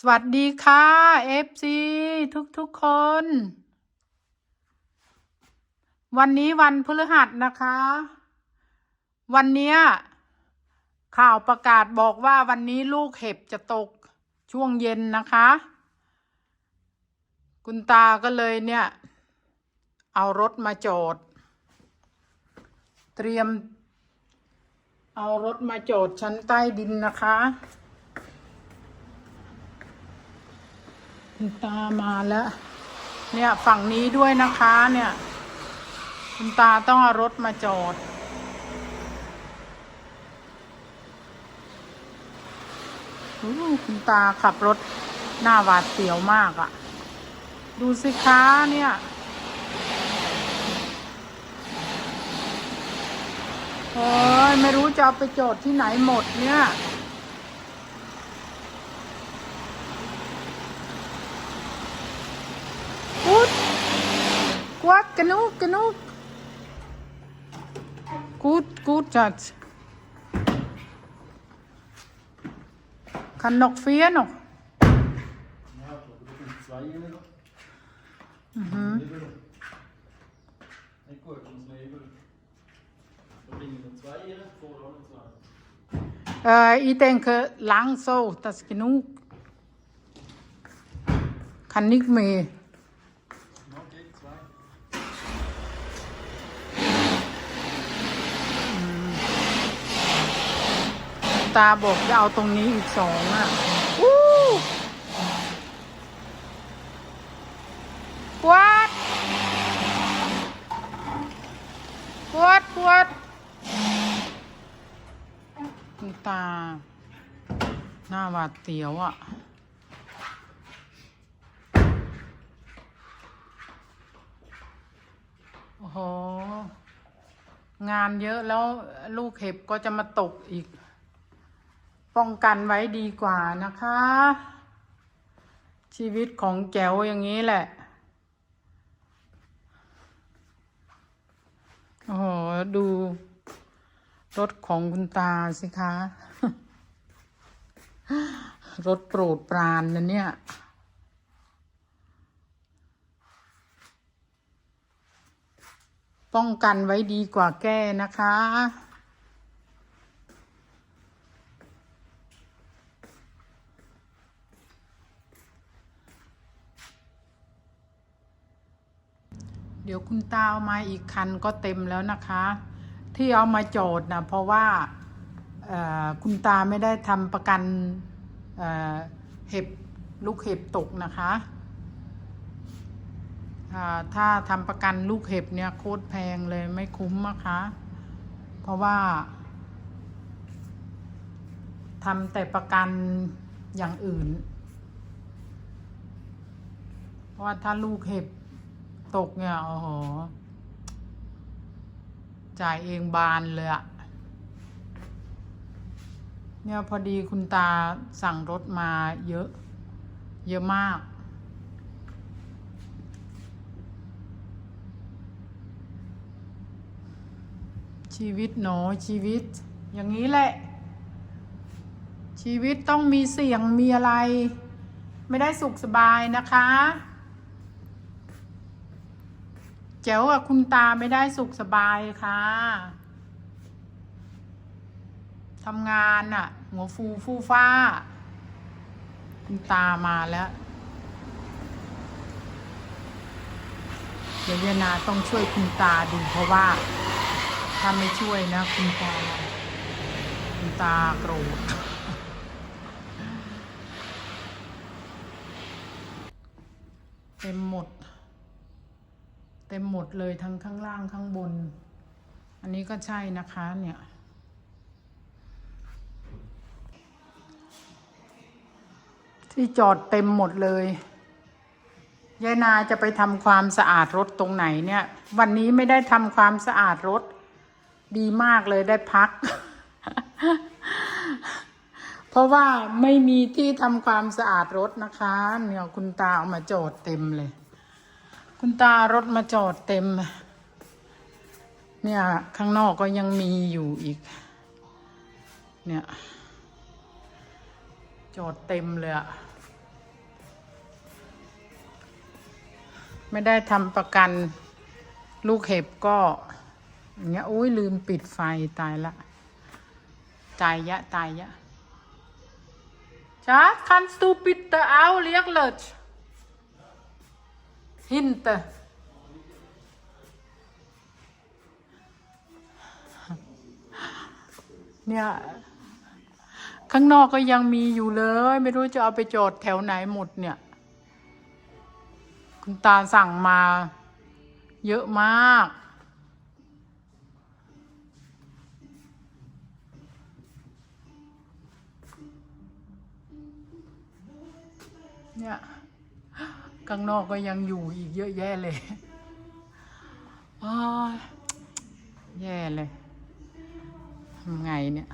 สวัสดีค่ะ FC ทุกทุกๆคน วันนี้วันพฤหัสนะคะ วันนี้ข่าวประกาศบอกว่าวันนี้ลูกเห็บจะตกช่วงเย็นนะคะ คุณตาก็เลยเนี่ย เอารถมาจอด เตรียม เอารถมาจอดชั้นใต้ดินนะคะ คุณตามาแล้ว เนี่ยฝั่งนี้ด้วยนะคะเนี่ย คุณตาต้องเอารถมาจอด คุณตาขับรถหน้าหวาดเสียวมากอะ่ะ ดูสิคะเนี่ยโอ้ยไม่รู้จะเอาไปจอดที่ไหนหมดเนี่ย Quack, genug, genug. Gut, gut, Schatz. Kann noch vier noch. Mhm. Äh, ich denke, lang so, das ist genug. Kann nicht mehr. ตาบอกจะเอาตรงนี้อีกสองอะอู้ปวดปวดปวดคุณตา หน้าหวาดเสียวอะโอ้โห งานเยอะแล้วลูกเห็บก็จะมาตกอีก ป้องกันไว้ดีกว่านะคะ ชีวิตของแจ๋วอย่างนี้แหละ โอ้โห ดู รถของคุณตาสิคะ รถโปรดปรานนะเนี่ยป้องกันไว้ดีกว่าแก้นะคะ เดี๋ยวคุณตาเอามาอีกคันก็เต็มแล้วนะคะ ที่เอามาโจทย์นะเพราะว่าคุณตาไม่ได้ทำประกันเเห็บลูกเห็บตกนะคะถ้าทำประกันลูกเห็บเนี่ยโคตรแพงเลยไม่คุ้มนะคะ เพราะว่าทำแต่ประกันอย่างอื่น เพราะว่าถ้าลูกเห็บ ตกเนี่ยโอ้โหจ่ายเองบานเลยอะเนี่ยพอดีคุณตาสั่งรถมาเยอะ เยอะมาก ชีวิตหนอชีวิต อย่างนี้แหละ ชีวิตต้องมีเสี่ยงมีอะไร ไม่ได้สุขสบายนะคะ เจ๋วกับคุณตาไม่ได้สุขสบายค่ะทำงานอะ่ะ หัวฟูฟูฟ้า คุณตามาแล้ว เดี๋ยวยายนาต้องช่วยคุณตาดูเพราะว่า ถ้าไม่ช่วยนะ คุณตา คุณตาโกรธเต็มหมด เต็มหมดเลยทั้งข้างล่างข้างบน อันนี้ก็ใช่นะคะเนี่ยที่จอดเต็มหมดเลยยายนาจะไปทำความสะอาดรถตรงไหนเนี่ย วันนี้ไม่ได้ทำความสะอาดรถ ดีมากเลยได้พัก เพราะว่าไม่มีที่ทำความสะอาดรถนะคะ เนี่ยคุณตาเอามาจอดเต็มเลย คุณตารถมาจอดเต็ม เนี่ย ข้างนอกก็ยังมีอยู่อีก เนี่ย จอดเต็มเลยอะไม่ได้ทำประกันลูกเห็บก็อย่างเงี้ยโอ้ยลืมปิดไฟตายละ ตายยะ ตายยะจ้าคันสตูปิดเอ the out เรียกเลย นี่ยข้างนอกก็ยังมีอยู่เลย ไม่รู้จะเอาไปจอดแถวไหนหมดเนี่ย คุณตาสั่งมา เยอะมาก เนี่ย ข้างนอกก็ยังอยู่อีกเยอะแยะเลยอ้ายแย่เลยทำไงเนี่ย